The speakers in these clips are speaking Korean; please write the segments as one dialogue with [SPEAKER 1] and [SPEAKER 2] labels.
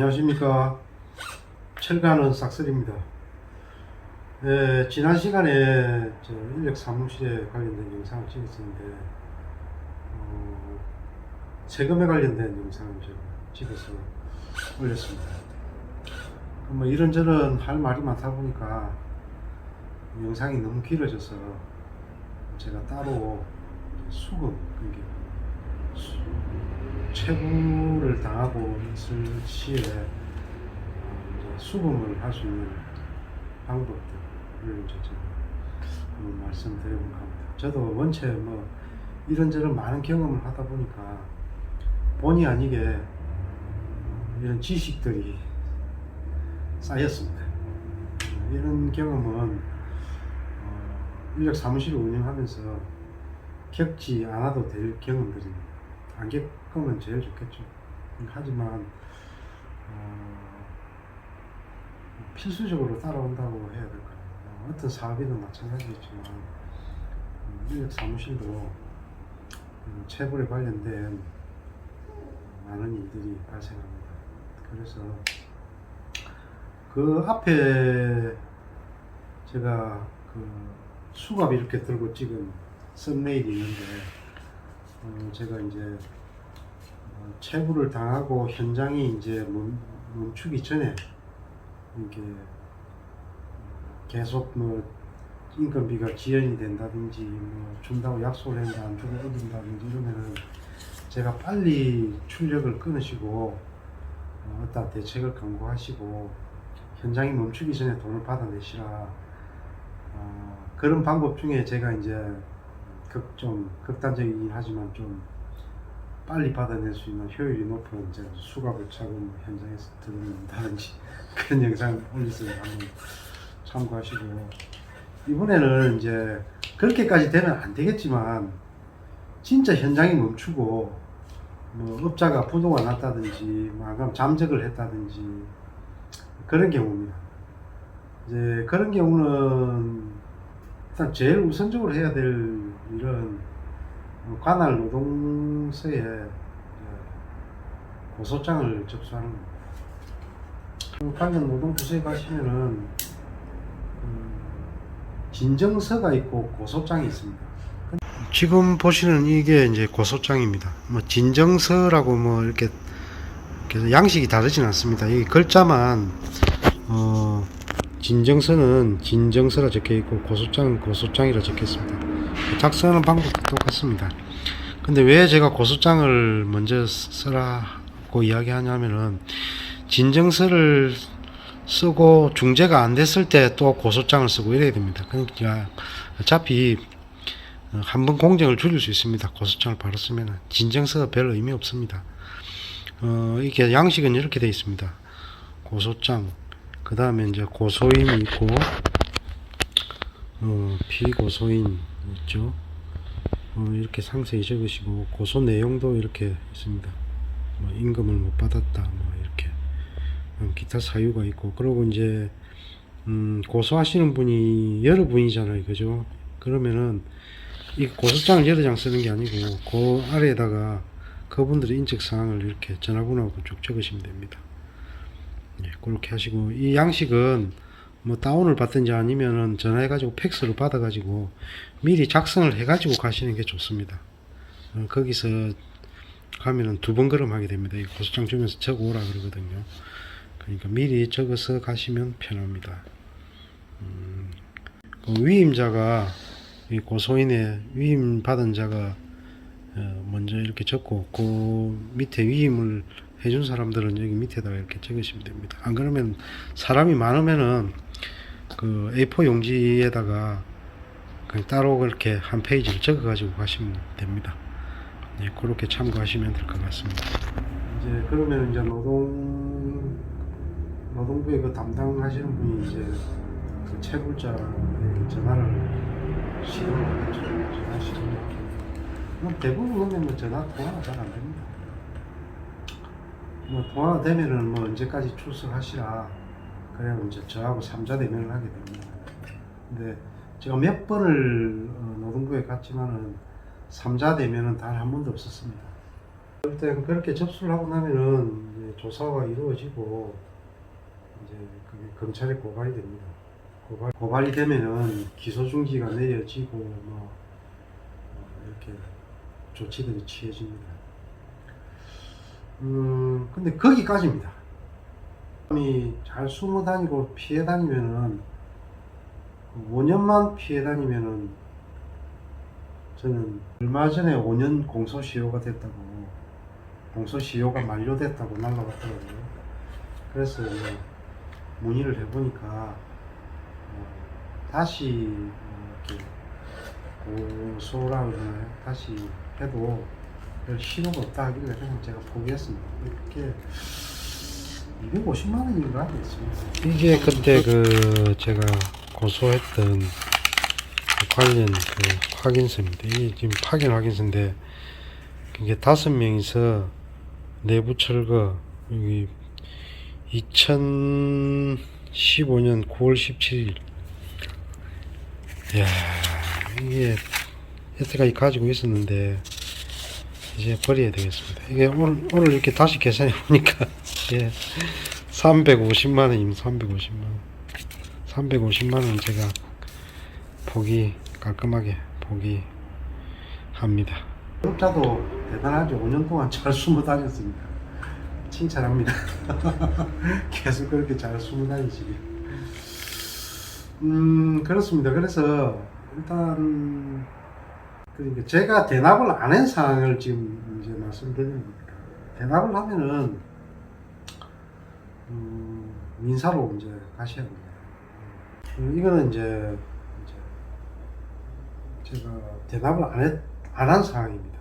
[SPEAKER 1] 안녕하십니까. 철가는 싹쓸입니다. 예, 지난 시간에 저 인력 사무실에 관련된 영상을 찍었었는데 어, 세금에 관련된 영상을 찍어서 올렸습니다. 뭐 이런저런 할 말이 많다 보니까 영상이 너무 길어져서 제가 따로 수금 그게 수- 체불을 당하고 있을 시에 어, 수금을 할 수 있는 방법들을 이제 제가 한번 말씀드려볼까 합니다. 저도 원체 뭐 이런저런 많은 경험을 하다 보니까 본의 아니게 어, 이런 지식들이 쌓였습니다. 어, 이런 경험은 어, 인력 사무실을 운영하면서 겪지 않아도 될 경험들입니다. 안 겪으면 제일 좋겠죠. 하지만 어, 필수적으로 따라온다고 해야 될까요? 어, 어떤 사업이든 마찬가지겠지만 음, 인력 사무실도 음, 체불에 관련된 많은 일들이 발생합니다. 그래서 그 앞에 제가 그 수갑 이렇게 들고 찍은 썸네일이 있는데 어, 제가 이제 어, 체불을 당하고 현장이 이제 멈, 멈추기 전에 이게 계속 뭐 인건비가 지연이 된다든지 뭐 준다고 약속을 했는데 안 주고 어긴다든지 이러면은 제가 빨리 출력을 끊으시고 어, 어떤 대책을 강구하시고 현장이 멈추기 전에 돈을 받아내시라. 어, 그런 방법 중에 제가 이제 극, 좀 극단적이긴 하지만 좀 빨리 받아낼 수 있는 효율이 높은 이제 수갑을 차고 뭐 현장에서 들는다든지 그런 영상 올리서 한번 참고하시고 이번에는 이제 그렇게까지 되면 안 되겠지만 진짜 현장이 멈추고 뭐 업자가 부도가 났다든지 마감 잠적을 했다든지 그런 경우입니다. 이제 그런 경우는 일단 제일 우선적으로 해야 될 어, 관할 노동서에 고소장을 접수하는 겁니다. 그 관련 노동부서에 가시면은 음, 진정서가 있고 고소장이 있습니다. 지금 보시는 이게 이제 고소장입니다. 뭐 진정서라고 뭐 이렇게 양식이 다르진 않습니다. 이 글자만 어, 진정서는 진정서라 적혀 있고 고소장은 고소장이라 적혀 있습니다. 작성하는 방법도 똑같습니다. 근데 왜 제가 고소장을 먼저 쓰라고 이야기하냐면은 진정서를 쓰고 중재가 안 됐을 때 또 고소장을 쓰고 이래야 됩니다. 그러니까 어차피 한 번 공정을 줄일 수 있습니다. 고소장을 바로 쓰면 진정서가 별 의미 없습니다. 어, 이게 양식은 이렇게 되어 있습니다. 고소장, 그 다음에 이제 고소인이 있고, 어, 피고소인 있죠. 어, 이렇게 상세히 적으시고, 고소 내용도 이렇게 있습니다. 뭐 임금을 못 받았다, 뭐 이렇게. 음, 기타 사유가 있고, 그리고 이제, 음, 고소하시는 분이 여러 분이잖아요. 그죠? 그러면은, 이 고소장을 여러 장 쓰는 게 아니고, 그 아래에다가 그분들의 인적 사항을 이렇게 전화번호하고 쭉 적으시면 됩니다. 예, 그렇게 하시고 이 양식은 뭐 다운을 받든지 아니면은 전화해가지고 팩스로 받아가지고 미리 작성을 해가지고 가시는 게 좋습니다. 어, 거기서 가면은 두 번 걸음하게 됩니다. 이 고소장 주면서 적어 오라 그러거든요. 그러니까 미리 적어서 가시면 편합니다. 음, 그 위임자가 이 고소인의 위임 받은 자가 어, 먼저 이렇게 적고 그 밑에 위임을 해준 사람들은 여기 밑에다가 이렇게 적으시면 됩니다. 안 그러면 사람이 많으면은 그 A4 용지에다가 따로 그렇게 한 페이지를 적어 가지고 가시면 됩니다. 네, 그렇게 참고하시면 될 것 같습니다. 이제 그러면 이제 노동 노동부의 그 담당하시는 분이 이제 그 채굴자의 전화를 시도를 하겠죠. 전화 시도를 뭐 대부분 근데 뭐 전화 통화가 잘 안 됩니다. 뭐 통화가 되면은 뭐 언제까지 출석하시라 그래야 이제 저하고 삼자 대면을 하게 됩니다. 근데 제가 몇 번을 어, 노동부에 갔지만은 삼자 대면은 단 한 번도 없었습니다. 때 그렇게 접수를 하고 나면은 조사가 이루어지고 이제 그게 검찰에 고발이 됩니다. 고발, 고발이 되면은 기소 중지가 내려지고 뭐 어, 이렇게 조치들이 취해집니다. 음, 근데 거기까지입니다. 사람이 잘 숨어 다니고 피해 다니면은 5년만 피해 다니면은 저는 얼마 전에 5년 공소시효가 됐다고 공소시효가 만료됐다고 날라왔더라고요. 그래서 뭐 문의를 해보니까 어, 다시 어, 이렇게 고소라 그러나요? 다시 해도 별 실효가 없다 하길래 그냥 제가 포기했습니다. 이렇게 250만 원인가 했습니다. 이게 그때 그 제가 고소했던 그 관련 그 확인서입니다. 이게 지금 파견 확인서인데 이게 다섯 명이서 내부 철거 여기 2015년 9월 17일 이야 이게 여태까지 가지고 있었는데 이제 버려야 되겠습니다. 이게 오늘, 오늘 이렇게 다시 계산해 보니까 예, 350만 원입니다. 350만 원. 350만 원 제가 포기 깔끔하게 포기 합니다. 자도 대단하죠. 5년 동안 잘 숨어 다녔습니다. 칭찬합니다. 계속 그렇게 잘 숨어 다니시길. 음 그렇습니다. 그래서 일단 그러니까 제가 대납을 안 한 상황을 지금 이제 말씀드리는 겁니다. 대납을 하면은 음, 민사로 이제 가셔야 됩니다. 음, 이거는 이제, 이제 제가 대납을 안, 했, 안한 상황입니다.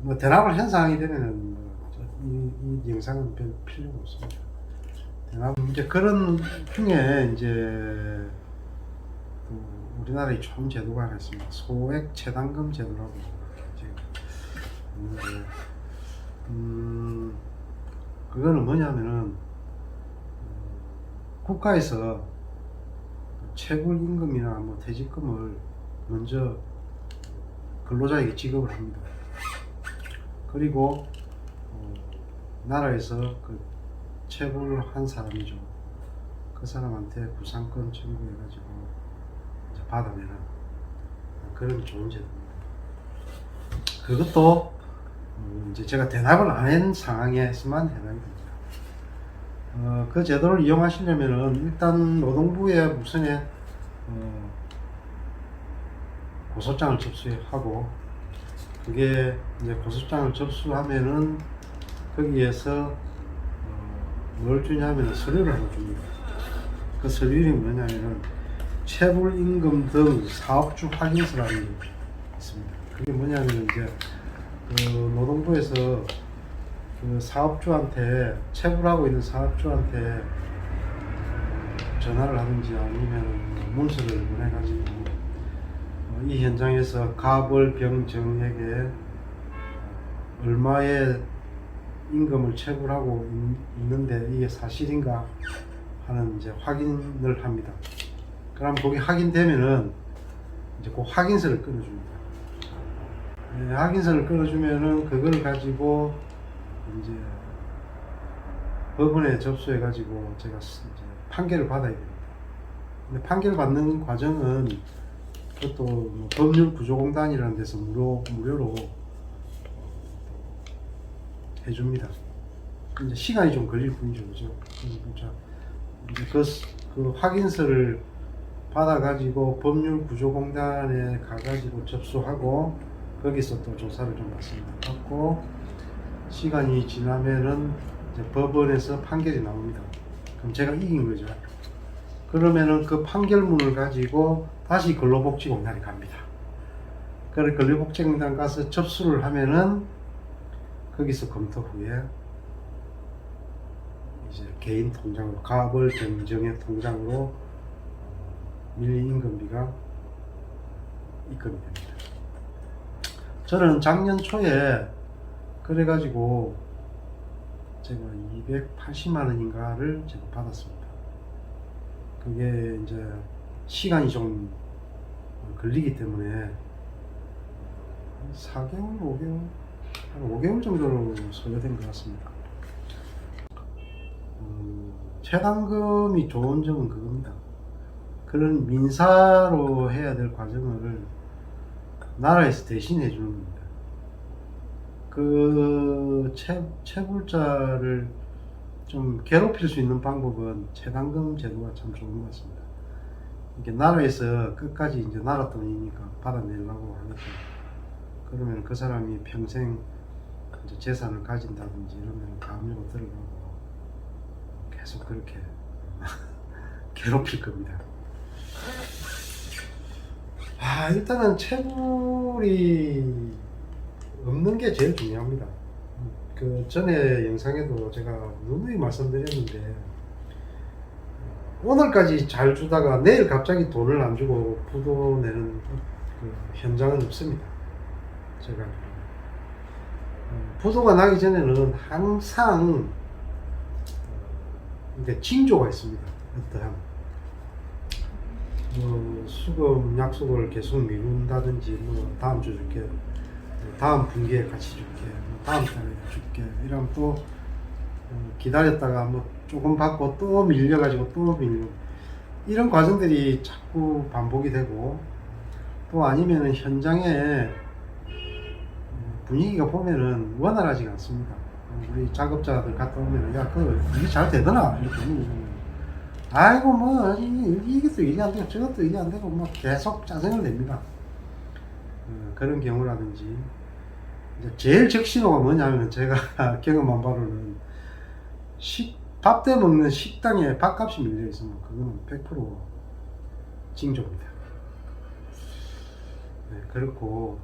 [SPEAKER 1] 뭐 대납을 한 상황이 되면은 뭐 이, 이 영상은 별 필요가 없습니다. 대납 이제 그런 중에 이제 그 우리나라에 좋은 제도가 하나 있습니다. 소액 체당금 제도라고 지금 있는데 음 그거는 뭐냐면은 음, 국가에서 체불 임금이나 뭐 퇴직금을 먼저 근로자에게 지급을 합니다. 그리고 어, 나라에서 그 체불한 사람이죠. 그 사람한테 구상권 청구해가지고 받아내는 그런 좋은 제도입니다. 그것도 어, 이제 제가 대납을 안 한 상황에서만 해당이 됩니다. 어, 그 제도를 이용하시려면은 일단 노동부에 무선에 어, 고소장을 접수하고 그게 이제 고소장을 접수하면은 거기에서 어, 뭘 주냐면 서류를 하나 줍니다. 그 서류이 뭐냐면은 체불 임금 등 사업주 확인서라는 게 있습니다. 그게 뭐냐면 이제 그 노동부에서 그 사업주한테 체불 하고 있는 사업주한테 전화를 하든지 아니면 뭐 문서를 보내가지고 어, 이 현장에서 가벌병정에게 얼마의 임금을 체불하고 있- 있는데 이게 사실인가 하는 이제 확인을 합니다. 그럼 거기 확인되면은 이제 그 확인서를 끊어줍니다. 네, 확인서를 끊어주면은 그걸 가지고 이제 법원에 접수해 가지고 제가 스- 이제 판결을 받아야 됩니다. 근데 판결 받는 과정은 그것도 뭐 법률 구조공단이라는 데서 무료 무료로 해줍니다. 이제 시간이 좀 걸릴 뿐이죠, 그죠? 이제 그, 스- 그 확인서를 받아가지고 법률 구조공단에 가가지고 접수하고 거기서 또 조사를 좀 받습니다. 받고 시간이 지나면은 법원에서 판결이 나옵니다. 그럼 제가 이긴 거죠. 그러면은 그 판결문을 가지고 다시 근로복지공단에 갑니다. 그래 근로복지공단 가서 접수를 하면은 거기서 검토 후에 이제 개인 통장으로 가벌 경정의 통장으로 밀린 임금비가 입금이 됩니다. 저는 작년 초에 그래가지고 제가 280만 원인가를 제가 받았습니다. 그게 이제 시간이 좀 걸리기 때문에 4개월, 5개월 한 5개월 정도 소요된 것 같습니다. 음, 최단금이 좋은 점은 그겁니다. 그런 민사로 해야 될 과정을 나라에서 대신해 주는 겁니다. 그 채, 채굴자를 좀 괴롭힐 수 있는 방법은 최단금 제도가 참 좋은 것 같습니다. 이게 나라에서 끝까지 이제 나라 돈이니까 받아내려고 하니까 그러면 그 사람이 평생 이제 재산을 가진다든지 이러면 감옥으로 들어가고 계속 그렇게 괴롭힐 겁니다. 아 일단은 채굴이 없는 게 제일 중요합니다. 그 전에 영상에도 제가 누누이 말씀드렸는데 오늘까지 잘 주다가 내일 갑자기 돈을 안 주고 부도 내는 그 현장은 없습니다. 제가 어, 부도가 나기 전에는 항상 이게 징조가 있습니다. 어떠한 뭐 수금 약속을 계속 미룬다든지 뭐 다음 주 줄게 다음 분기에 같이 줄게 뭐 다음 달에 줄게 이러면 또 어, 기다렸다가 뭐 조금 받고 또 밀려가지고 또 밀려 이런 과정들이 자꾸 반복이 되고 또 아니면은 현장에 어, 분위기가 보면은 원활하지가 않습니다. 어, 우리 작업자들 갔다 오면은 야, 그 일이 잘 되더나 이렇게 아이고 뭐 이- 이것도 일이 안 되고 저것도 일이 안 되고 뭐 계속 짜증을 냅니다. 어, 그런 경우라든지 이제 제일 적신호가 뭐냐면 제가 경험한 바로는 식, 밥 때 먹는 식당에 밥값이 밀려 있으면 그거는 100% 징조입니다. 네, 그렇고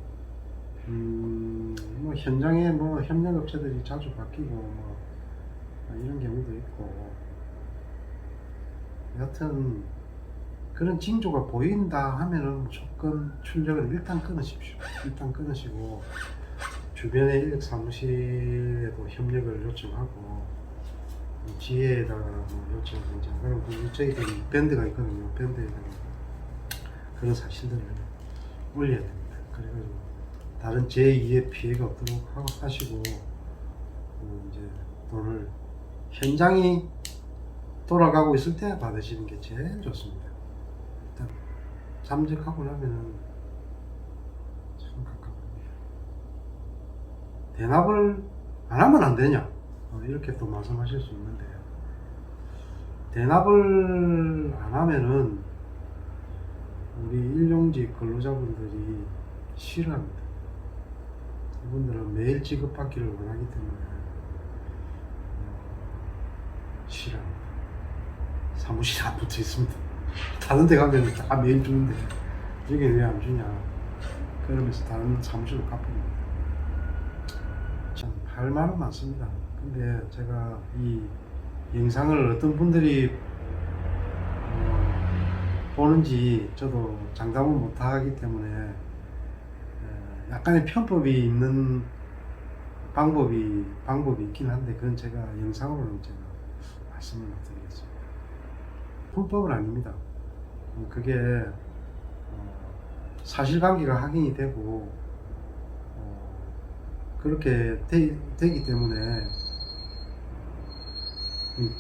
[SPEAKER 1] 음, 뭐 현장에 뭐 협력업체들이 자주 바뀌고 뭐 이런 경우도 있고 여하튼 그런 징조가 보인다 하면은 무조건 출력을 일단 끊으십시오. 일단 끊으시고 주변의 인력 사무실에도 협력을 요청하고 지혜에다가 뭐 요청하고 이제 그럼 그 저희들 밴드가 있거든요. 밴드에다가 그런 사실들을 올려야 됩니다. 그래가지고 다른 제2의 피해가 없도록 하- 하시고 그 이제 돈을 현장이 돌아가고 있을 때 받으시는 게 제일 좋습니다. 일단 잠적하고 나면은 참 가깝습니다. 대납을 안 하면 안 되냐? 어, 이렇게 또 말씀하실 수 있는데 대납을 안 하면은 우리 일용직 근로자분들이 싫어합니다. 이분들은 매일 지급받기를 원하기 때문에 어, 싫어합니다. 사무실에 안 붙어 있습니다. 다른 데 가면 다 매일 주는데 여기는 왜안 주냐. 그러면서 다른 사무실로. 참, 할 말은 많습니다. 근데 제가 이 영상을 어떤 분들이 어, 보는지 저도 장담을 못 하기 때문에 에, 약간의 편법이 있는 방법이 방법이 있긴 한데 그건 제가 영상으로는 제가 말씀을 못 드리겠습니다. 불법은 아닙니다. 어, 그게 어, 사실관계가 확인이 되고 어, 그렇게 되, 되기 때문에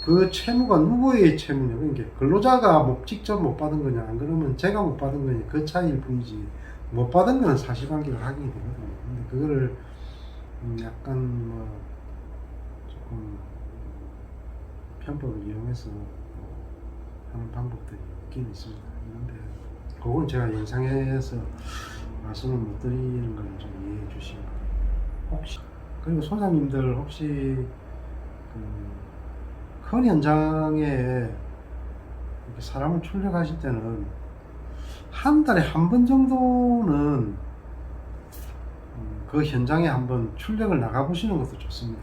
[SPEAKER 1] 그 채무가 누구의 채무냐 그러니까 근로자가 뭐 직접 못 받은 거냐 안 그러면 제가 못 받은 거냐 그 차이일 뿐이지 못 받은 거는 사실관계가 확인이 되거든요 근데 그거를 음, 약간 뭐 조금 편법을 이용해서 뭐 하는 방법들이 있긴 있습니다 그런데 그건 제가 영상에서 말씀을 못 드리는 건좀 이해해 주시고 혹시 그리고 소장님들 혹시 그큰 현장에 사람을 출력하실 때는 한 달에 한 번 정도는 음, 그 현장에 한번 출력을 나가 보시는 것도 좋습니다.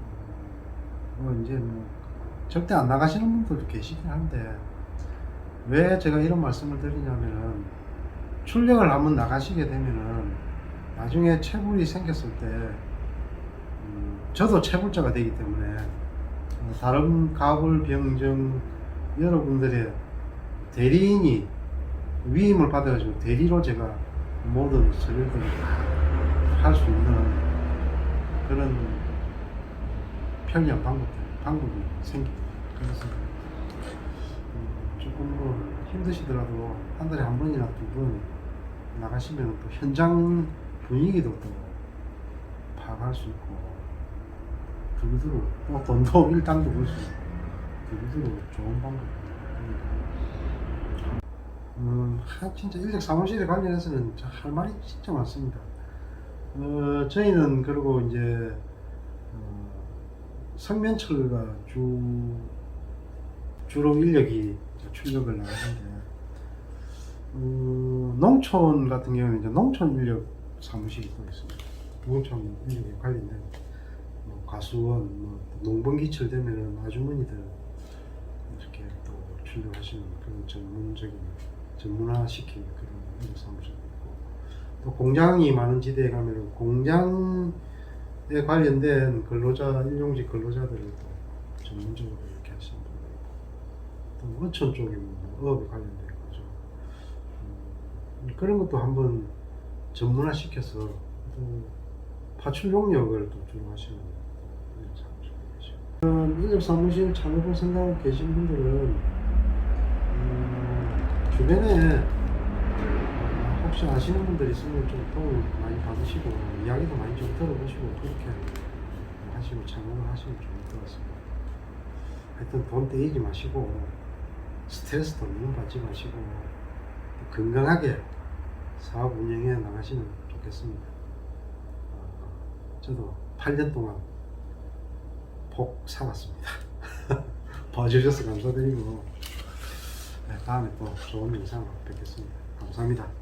[SPEAKER 1] 음, 뭐 이제 뭐 절대 안 나가시는 분들도 계시긴 한데 왜 제가 이런 말씀을 드리냐면은 출력을 한번 나가시게 되면은 나중에 채굴이 생겼을 때 음, 저도 채굴자가 되기 때문에 어, 다른 가불 병정 여러분들의 대리인이 위임을 받아가지고 대리로 제가 모든 서류들을 다할수 있는 그런 편리한 방법들, 방법이 생깁니다. 그래서 음, 조금 뭐 힘드시더라도 한 달에 한 번이나 두 번 나가시면 또 현장 분위기도 또 파악할 수 있고 두루두루 또 돈도 일당도 벌수 있고 두루두루 좋은 방법입니다. 음, 하, 진짜 인력 사무실에 관련해서는 할 말이 진짜 많습니다. 어, 저희는 그리고 이제 어, 성면철가 주 주로 인력이 출력을 나가는데 어, 농촌 같은 경우는 이제 농촌 인력 사무실이 또 있습니다. 농촌 인력에 관련된 뭐 가수원, 뭐 농번기철 되면은 아주머니들 이렇게 또 출력하시는 그런 전문적인 전문화시킨 그런 인력 사무실도 있고 또 공장이 많은 지대에 가면은 공장에 관련된 근로자 일용직 근로자들을 또 전문적으로 이렇게 하시는 어촌 쪽에 뭐 어업에 관련된 거죠. 음, 그런 것도 한번 전문화 시켜서 또 파출 용역을 또 주로 하시는 인력 사무실 창업을 생각하고 계신 분들은 음, 주변에 어, 혹시 아시는 분들 있으면 좀 도움 많이 받으시고 이야기도 많이 좀 들어보시고 그렇게 하시고 창업을 하시면 좋을 것 같습니다. 하여튼 돈 떼이지 마시고 스트레스도 너무 받지 마시고 건강하게 사업 운영해 나가시면 좋겠습니다. 어, 저도 8년 동안 복 살았습니다. 봐주셔서 감사드리고 네, 다음에 또 좋은 영상으로 뵙겠습니다. 감사합니다.